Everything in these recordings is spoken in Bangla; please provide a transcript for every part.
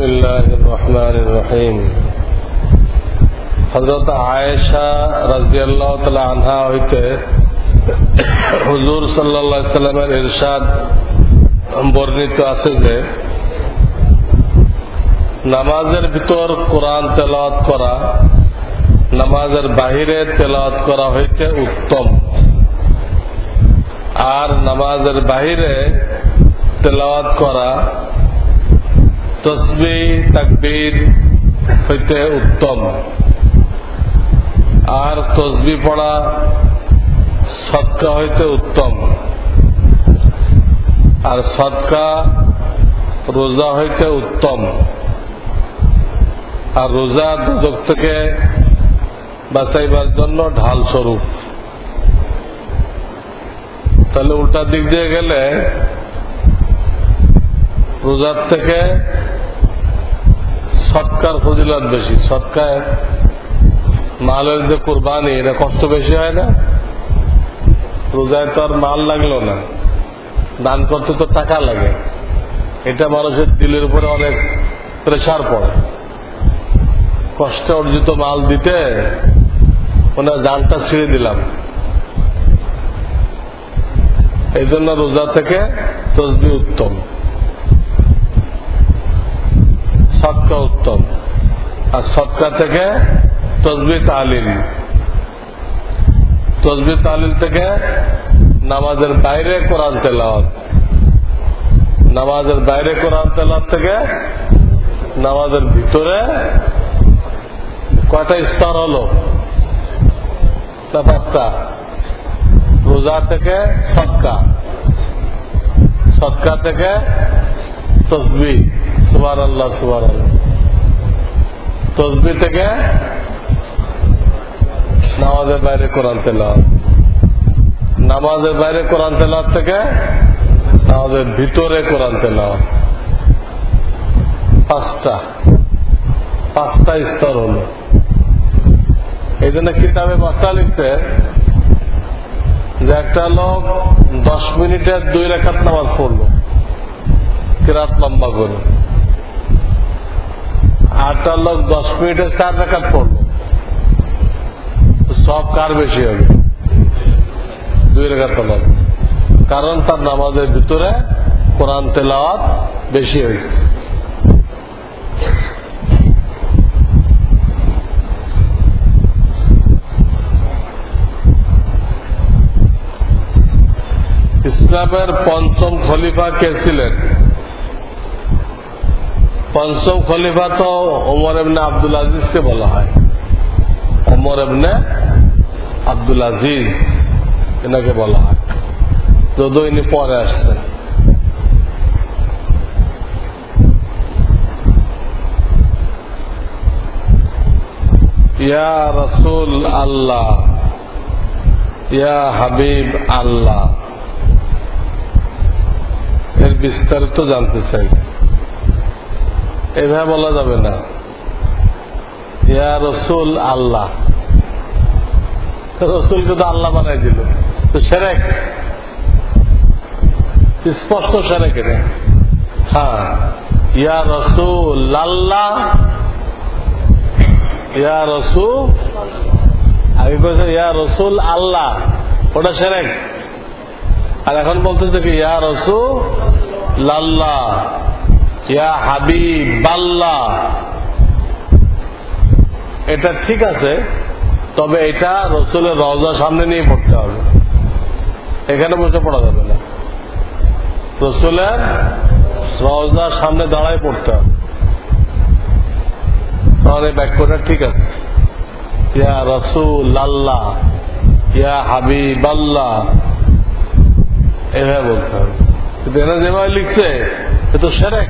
بسم الله الرحمن الرحيم হজরত আয়েশা রাজিয়াল্লাহ তালা আনহা হইতে হুজুর সাল্লাহ সাল্লামের ইরশাদ বর্ণিত আছে যে নামাজের ভিতর কোরআন তেলাওয়াত করা নামাজের বাহিরে তেলাওয়াত করা হইতে উত্তম আর নামাজের বাহিরে তেলাওয়াত করা তসবি, তাকবীর হইতে উত্তম। আর তসবি পড়া সৎকা হইতে উত্তম। আর সৎকা রোজা হইতে উত্তম। আর রোজা দুদক থেকে বাঁচাইবার জন্য ঢাল স্বরূপ। তাহলে উল্টা দিক দিয়ে গেলে রোজার থেকে সৎকার ফজিলত বেশি। সৎকায় মালের যে কোরবানি, এটা কষ্ট বেশি হয় না? রোজায় তো আর মাল লাগল না। দান করতে তো টাকা লাগে। এটা মানুষের দিলের উপরে অনেক প্রেশার পড়ে। কষ্টে অর্জিত মাল দিতে ওনার জানটা ছিঁড়ে দিলাম। এই জন্য রোজা থেকে তসবি উত্তম। সৎকা উত্তম। আর সৎকা থেকে তসবি তালিল তসবি তালিল থেকে নামাজের বাইরে কোরআন তেলাওয়াত। নামাজের বাইরে কোরআন তেলাওয়াত থেকে নামাজের ভিতরে কয়টা স্তর হলো? পাঁচটা। রোজা থেকে সৎকা। সৎকা থেকে তসবি। সুবার আল্লাহ সুবার আল্লাহ তসবি থেকে নামাজের বাইরে কোরআন তেলাওয়াত। নামাজের বাইরে কোরআন তেলাওয়াত থেকে নামাজের ভিতরে কোরআন তেলাওয়াত। পাঁচটা পাঁচটা স্তর হল। এই জন্য কিতাবে পাঁচটা লিখছে যে একটা লোক দশ মিনিটের দুই রেখাত নামাজ পড়ল, কিরাত লম্বা করে। আটটা লোক, দশ মিনিটের চার রেখাত পড়ল। সব কার বেশি হবে? দুই রেখাত নামাজ কারণ তার নামাজের ভিতরে কোরআন তেলাওয়াত বেশি হয়েছে। ইসলামের পঞ্চম খলিফা কে ছিলেন? পঞ্চম খলিফা তো ওমর এমনি আব্দুল আজিজকে বলা হয়। ওমর এমনি আব্দুল আজিজ এনাকে বলা হয়। যদিও ইনি পরে আসছেন। ইয়া রসুল আল্লাহ, ইয়া হাবিব আল্লাহ। এর বিস্তারিত জানতে চাই। এভাবে বলা যাবে না। ইয়া রসুল আল্লাহ। রসুলকে তো আল্লাহ বানাই দিল। তো সেরেক। স্পষ্ট সেরেক এটা। হ্যাঁ। ইয়া রসুল আল্লাহ। ইয়া রসুল। আগে কয়েছে ইয়া রসুল আল্লাহ। ওটা সেরেক। আর এখন বলতেছে কি, ইয়া রসুল লাল্লাহ ইয়া হাবিব বাল্লাহ এটা ঠিক আছে, তবে এটা রসুলের রওজার সামনে নিয়ে পড়তে হবে। এখানে বসে পড়া যাবে না। রসুলের রওজার সামনে দাঁড়ায় পড়তে হবে। তাহলে বাক্যটা ঠিক আছে। ইয়া রসুল আল্লাহ ইয়া হাবিব আল্লাহ এভাবে বলতে হবে। কিন্তু এরা যেভাবে লিখছে, এ তো সেরেক।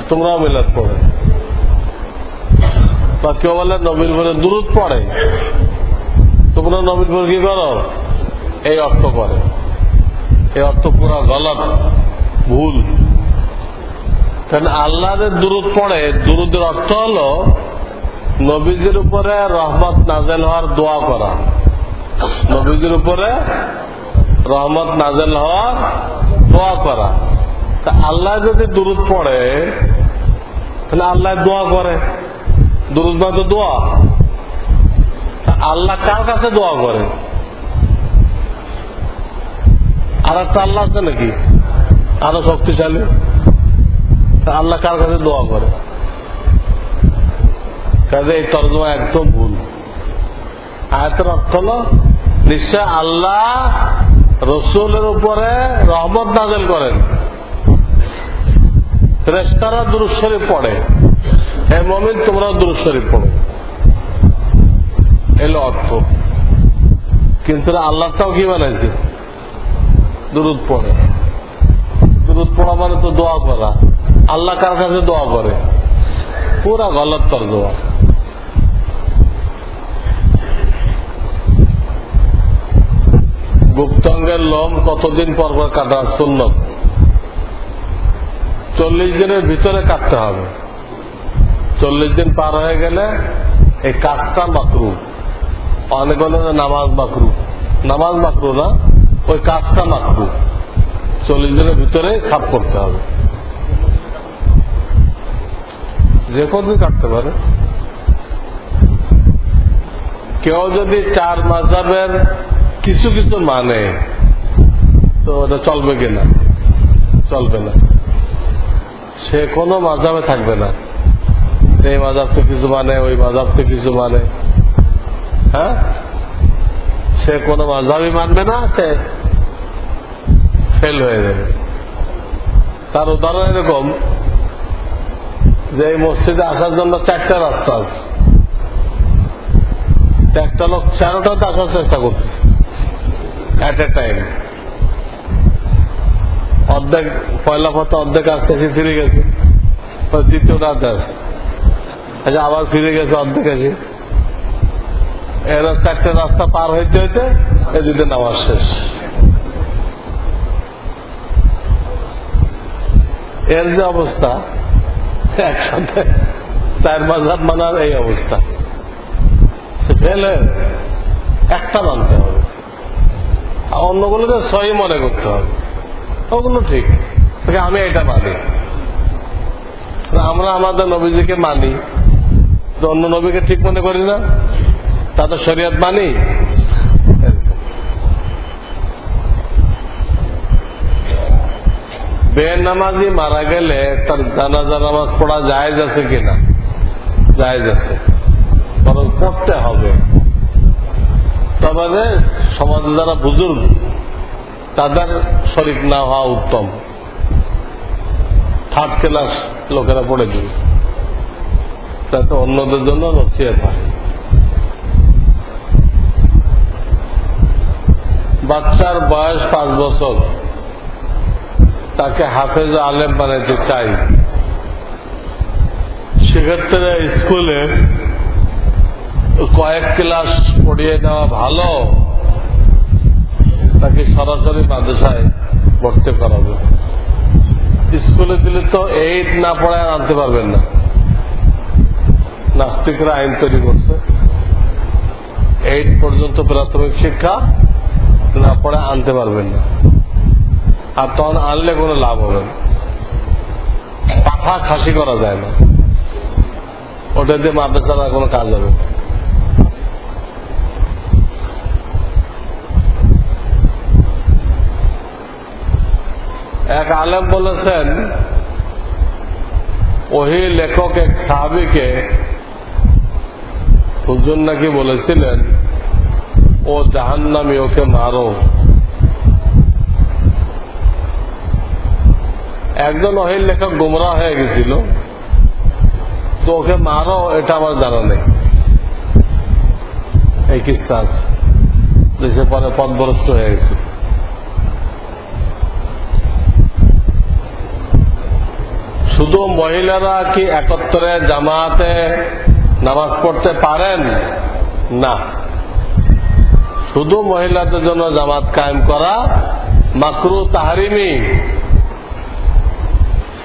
তোমরাও মিলাদ পড়ে। বা কেউ বলে নবীর বলে দূরত পড়ে। তোমরা নবীর বলে কি করো? এই অর্থ করে এই অর্থ পুরা গলত, ভুল। কারণ আল্লাহদের দূরত পড়ে, দুরুদের অর্থ হল নবীজির উপরে রহমত নাজেল হওয়ার দোয়া করা। নবীজির উপরে রহমত নাজেল হওয়ার দোয়া করা। তা আল্লাহ যদি দূরত পড়ে, তাহলে আল্লাহ দোয়া করে। দুরুদ মানে তো দোয়া। আল্লাহ কার কাছে দোয়া করে? আর একটা আল্লাহ আছে নাকি? আরও শক্তিশালী। আল্লাহ কার কাছে দোয়া করে? কাজে এই তর্জমা একদম ভুল। আয়তের অর্থ হল, নিশ্চয় আল্লাহ রসুলের উপরে রহমত নাজেল করেন। ফেরেস্তারা দুরুশ্বরী পড়ে। হে মমিন তোমরাও দুরুশ্বরী পড়ো। এলো অর্থ। কিন্তু আল্লাহটাও কি বানাইছে দুরুদ পড়ে? দুরুদ পড়া মানে তো দোয়া করা। আল্লাহ কার কাছে দোয়া করে? পুরা গলত তর দোয়া। গুপ্তাঙ্গের লোম কতদিন পর পর কাটা? সুন্নত। চল্লিশ দিনের ভিতরে কাটতে হবে। চল্লিশ দিন পার হয়ে গেলে এই কাজটা মাকরু। অনেক বলে নামাজ মাকরু। নামাজ মাকরু না, ওই কাজটা মাকরু। চল্লিশ দিনের ভিতরে সাফ করতে হবে। যে কদিন কাটতে পারে। কেউ যদি চার মাঝাবের কিছু কিছু মানে তো ওটা চলবে কিনা? চলবে না। সে কোনো মাঝাবে থাকবে না। এই মাঝাবকে কিছু মানে ওই মাঝাবকে কিছু মানে। হ্যাঁ? সে কোনো মাঝাবই মানবে না, সে ফেল হয়ে যাবে। তার উদাহরণ এরকম যে এই মসজিদে আসার জন্য চারটা রাস্তা আছে। একটা লোক চারোটাতে আসার চেষ্টা করতেছে অ্যাট এ টাইম অর্ধেক, পয়লা পথে অর্ধেক আসতেছে ফিরে গেছে। দ্বিতীয় রাতে আসে আচ্ছা আবার ফিরে গেছে, অর্ধেক আসে। এরা চারটে রাস্তা পার হইতে হইতে এই দুটো নামাজ শেষ। এর যে অবস্থা, একসাথে চার মাঝাব মানার এই অবস্থা। ফেল, একটা মানতে হবে। আর অন্যগুলোকে সহি মনে করতে হবে। ওগুলো ঠিক। আমি এটা মানি। আমরা আমাদের নবীজিকে মানি। তো অন্য নবীকে ঠিক মনে করি না? তাদের শরীয়ত মানি। বেনামাজি মারা গেলে তার জানাজা নামাজ পড়া জায়েজ আছে কিনা? জায়েজ আছে। বরং পড়তে হবে। তবে সমাজে যারা বুজুর্গ তাদের শরিক না হওয়া উত্তম। থার্ড ক্লাস লোকেরা পড়ে দিবে তাতে অন্যদের জন্য নসিহত হয়। বাচ্চার বয়স পাঁচ বছর। তাকে হাফেজ আলেম বানাইতে চাই। সেক্ষেত্রে স্কুলে কয়েক ক্লাস পড়িয়ে নেওয়া ভালো। তাকে সরাসরি মাদ্রাসায় ভর্তি করাবে স্কুলে দিলে তো এইট না পড়ায় আনতে পারবেন না। নাস্তিকরা আইন তৈরি করছে। এইট পর্যন্ত প্রাথমিক শিক্ষা না পড়ে আনতে পারবেন না। আর তখন আনলে কোনো লাভ হবে না। পাখা খাসি করা যায় না। ওটা দিয়ে মাদ্রাসার কোনো কাজ হবে না। এক আলেম বলেছেন, ওহি লেখক এক সাহাবিকে হুজুর নাকি বলেছিলেন, ও জাহান্নামি, ওকে মারো। একজন অহিল লেখক গুমরা হয়ে গেছিল, তো ওকে মারো, এটা আমার জানা নেই। এই কিস্তা আছে? দেশে পরে পদভ্রষ্ট হয়ে গেছে। শুধু মহিলারা কি একত্রে জামাতে নামাজ পড়তে পারেন? না। শুধু মহিলাদের জন্য জামাত কায়েম করা মাকরু তাহারিমি।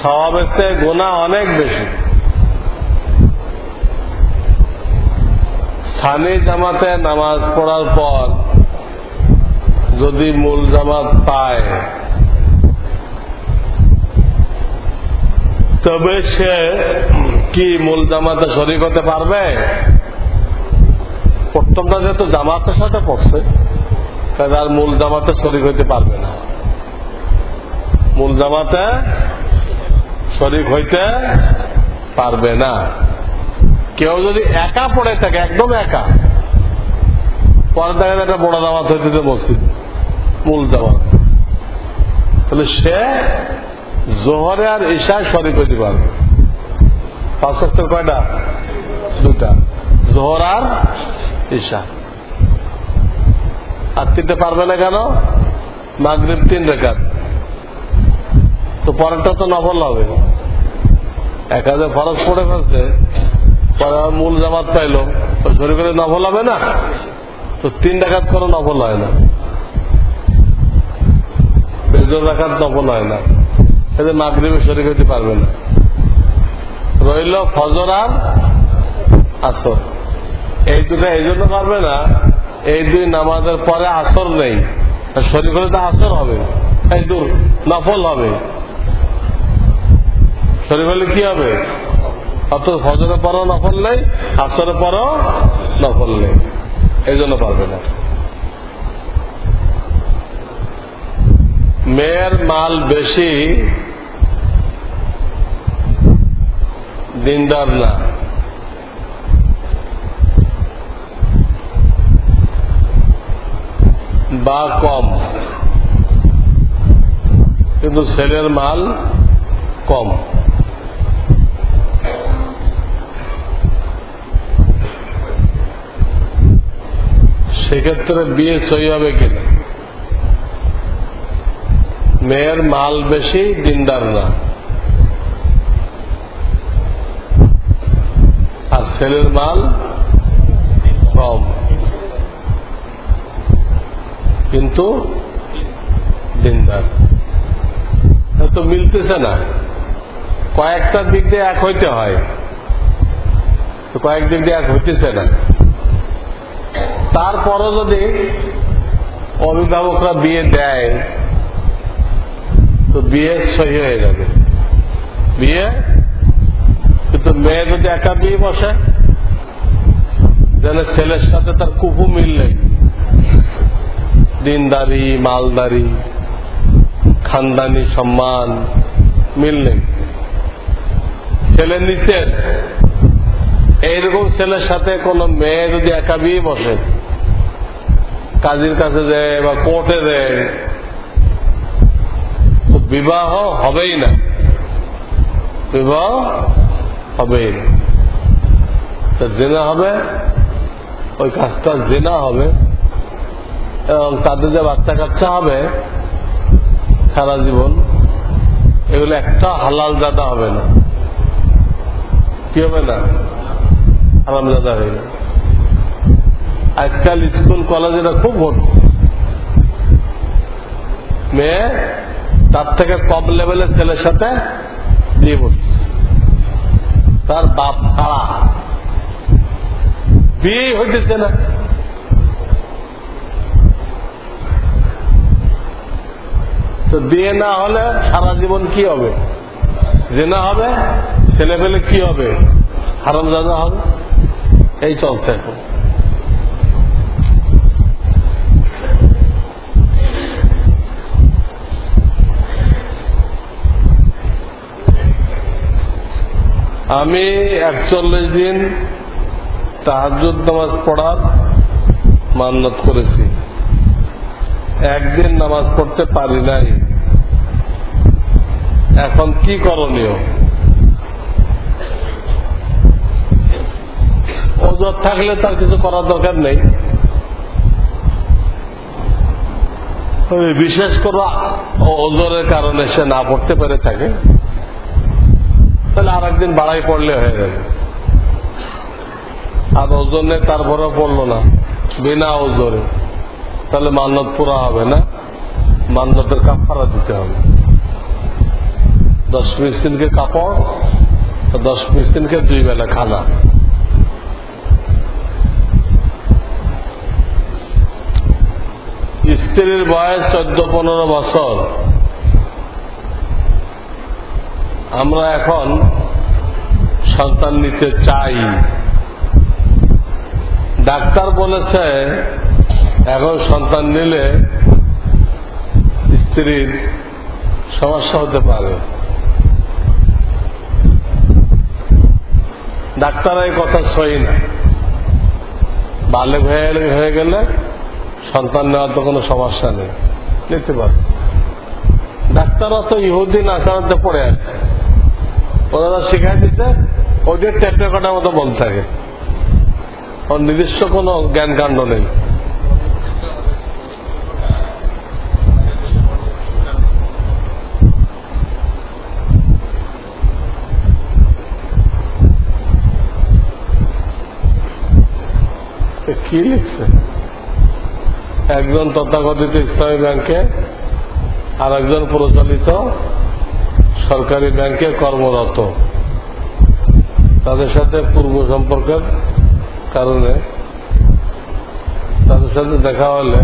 স্বভাবের চেয়ে গোনা অনেক বেশি। স্থানীয় জামাতে নামাজ পড়ার পর যদি মূল জামাত পায় তবে সে কি মূল জামাতে শরিক হতে পারবে? প্রথমটা যেহেতু জামাতের সাথে পড়ছে, তাহলে আর মূল জামাতে শরিক হইতে পারবে না। মূল জামাতে শরিক হইতে পারবে না। কেউ যদি একা পড়ে থাকে, একদম একা, পরে দেখা একটা বড় জামাত হইতে মসজিদ, মূল জামাত। তাহলে সে জোহরে আর ঈশায় শরিক হইতে পারবে পাঁচ অক্ষর কয়টা? দুটা। জোহর আর ঈশা আর তিনটে পারবে না কেন? মাগরীব তিন রেখাত। তো পরেরটা তো নফল হবে। এক হাজার ফরজ পড়ে ফেলছে। পরে মূল জামাত পাইলো। তো শরীর করে নফল হবে না? তো তিন ডাকাত করে নফল হয় না। বেজর রাখাত নফল হয় না। এতে মাগরীবে শরীর হইতে পারবে না। রইল ফজর আর আসর। এই দুটো এই জন্য পারবে না, এই দুই নামাজের পরে আসর নেই। শরীর হলে তো আসর হবে, এই দূর নফল হবে। শরীর হলে কি হবে? অত ফজরের পরও নফল নেই, আসরের পরও নফল নেই। এই জন্য পারবে না। মেয়ের মাল বেশি, দিনদার না। বা কম। কিন্তু ছেলের মাল কম। সেক্ষেত্রে বিয়ে সই হবে কিনা? মেয়ের মাল বেশি, দিনদার না। আর ছেলের মাল কম। কিন্তু দিনদার। তো মিলতেছে না। কয়েকটা দিক দিয়ে এক হইতে হয়। তো কয়েক দিক দিয়ে এক হইতেছে না। তারপরও যদি অভিভাবকরা বিয়ে দেয় তো বিয়ে সহি হয়ে যাবে। বিয়ে? কিন্তু মেয়ে যদি একা বিয়ে বসে যেন ছেলের সাথে তার কুপু মিল নেই। দিনদারি, মালদারি, খানদানি, সম্মান মিল নেই। ছেলে নিচের এইরকম ছেলের সাথে কোন মেয়ে যদি একা বিয়ে বসে, কাজীর কাছে দেয় বা কোর্টে দেয় বিবাহ হবেই না। বিবাহ হবেই না। তো জেনা হবে, ওই কাজটা জেনা হবে। এবং তাদের যে বাচ্চা কাচ্চা হবে, সারা জীবন, এগুলো একটা হালাল জাদা হবে না। কি হবে না? হারাম জাদা হয়ে যাবে। আজকাল স্কুল কলেজ এটা খুব ঘটছে মেয়ে তার থেকে কম লেভেলের ছেলের সাথে বিয়ে করছে তার বাপ ছাড়া। বিয়ে হইতেছে না। তো বিয়ে না হলে সারা জীবন কি হবে? জেনা হবে ছেলে পেলে কি হবে? হারাম জাদা হবে। এই চলছে এখন। আমি একচল্লিশ দিন তাহাজুদ নামাজ পড়ার মান্যত করেছি। একদিন নামাজ পড়তে পারি নাই। এখন কি করণীয়? ওজোর থাকলে তার কিছু করার দরকার নেই। বিশেষ করে ওজোরের কারণে সে না পড়তে পেরে থাকে। তাহলে আর একদিন বাড়াই পড়লে হয়ে যাবে। আর ওজনে তারপরে পড়ল না। বিনা ওজনে। তাহলে মান্নত পুরা হবে না? মান্নতের কাপড়া দিতে হবে। দশ মিসকিনকে কাপড় দশ মিসকিনকে দুই বেলা খানা। স্ত্রীর বয়স চোদ্দ পনেরো বছর। আমরা এখন সন্তান নিতে চাই। ডাক্তার বলেছে, এখন সন্তান নিলে স্ত্রীর সমস্যা হতে পারে। ডাক্তার এই কথা সই না। বালে হয়ে হয়ে গেলে সন্তান নেওয়ার তো কোনো সমস্যা নেই। নিতে পারে। ডাক্তাররা তো ইহুদিন আচরণতে পড়ে আছে। ওনারা শিখাই দিতে ওদের টেপে কটার মতো বলতে থাকে। ওর নিজস্ব কোনো জ্ঞান কাণ্ড নেই কি লিখছে? একজন তথাকথিত ইসলামী ব্যাংকে আর একজন প্রচলিত সরকারি ব্যাংকে কর্মরত। তাদের সাথে পূর্ব সম্পর্কের কারণে তাদের সাথে দেখা হলে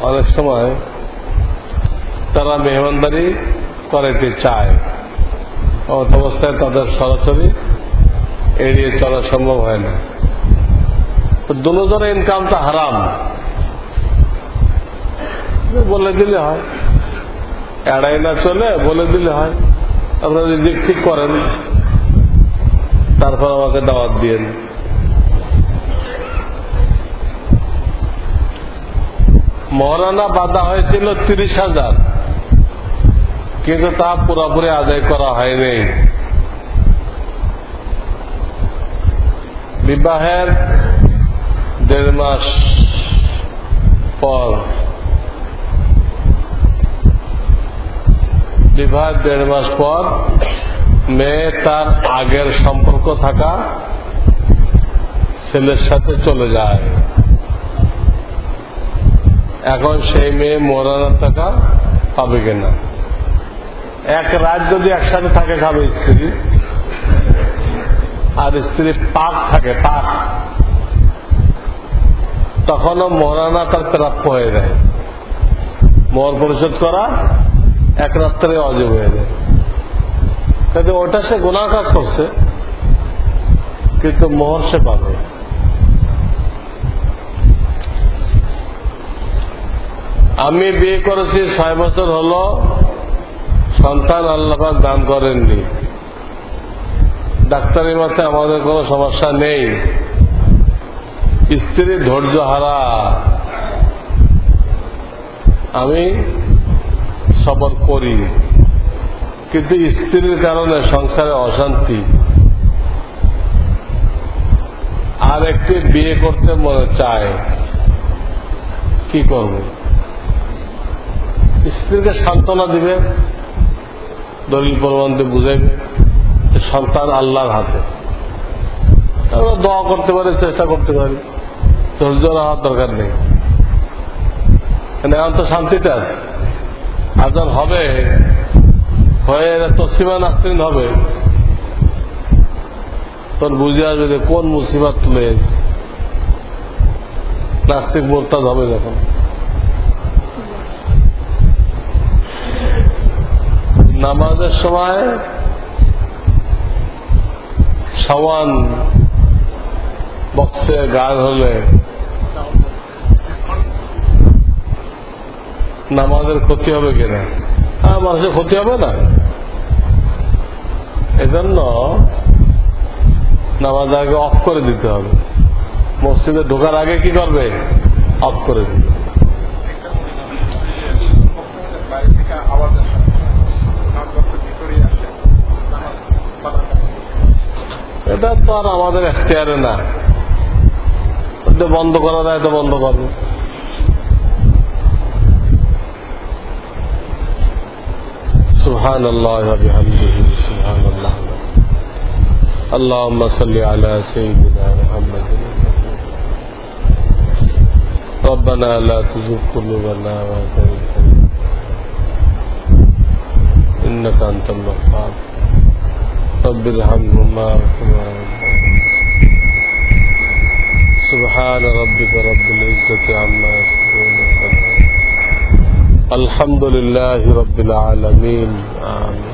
অনেক সময় তারা মেহমানদারি করাইতে চায়। অবস্থায় তাদের সরাসরি এড়িয়ে চলা সম্ভব হয় না। তো দুজনের ইনকাম তো হারাম। বলে দিলে হয়। এড়াই না চলে, বলে দিলে হয়। আপনারা যদি ঠিক করেন, তারপর আমাকে দাওয়াত দিয়েন মহারানা বাধা হয়েছিল তিরিশ হাজার, কিন্তু তা পুরোপুরি আদায় করা হয়নি। বিবাহের দেড় মাস পর বিবাহ দেড় মাস পর মেয়ে তার আগের সম্পর্ক থাকা ছেলের সাথে চলে যায়। এখন সেই মেয়ে মোরানোর টাকা পাবে কিনা? এক রাত যদি একসাথে থাকে খাবে স্ত্রী, আর স্ত্রী পাক থাকে, পাক। তখনও মহারানা তার প্রাপ্য হয়ে যায়। মোহর পরিশোধ করা এক রাত্রে অজব হয়ে যায়। কিন্তু ওটা সে গুণার কাজ করছে, কিন্তু মোহর সে পাবে আমি বিয়ে করেছি ছয় বছর হলো, সন্তান আল্লাপাক দান করেননি। ডাক্তারের মতে আমাদের কোনো সমস্যা নেই। স্ত্রী ধৈর্য হারা। আমি সবর করি। কিন্তু স্ত্রীর কারণে সংসারে অশান্তি। আর একটি বিয়ে করতে মনে চায়, কি করব? স্ত্রীকে সান্ত্বনা দিবে, দলিল প্রবন্ধে বুঝাইবে সন্তান আল্লাহর হাতে। আমরা দোয়া করতে পারি, চেষ্টা করতে পারি। ধৈর্য হওয়ার দরকার নেই। এখন তো শান্তিতে আছে। আজান হবে, হয়ে তসিমা নাসরিন হবে। তোর বুঝে আসবে যে কোন মুসিবত তুলে নাস্তিক মোরতাদ হবে যখন। নামাজের সময় সমান বক্সে গান হলে নামাজের ক্ষতি হবে কিনা? হ্যাঁ মানুষের ক্ষতি হবে না। এজন্য নামাজ আগে অফ করে দিতে হবে। মসজিদে ঢোকার আগে কি করবে? অফ করে বাধা এটা তো আর আমাদের এখতিয়ারে না। বন্ধ করা যায় তো বন্ধ করবে। سبحان الله وبحمده سبحان الله اللهم صل على سيدنا محمد. ربنا لا تزغ قلوبنا بعد إنك أنت الوهاب. رب ارحمهما كما سبحان ربك رب العزة عما يصفون. الحمد لله رب العالمين. آمين.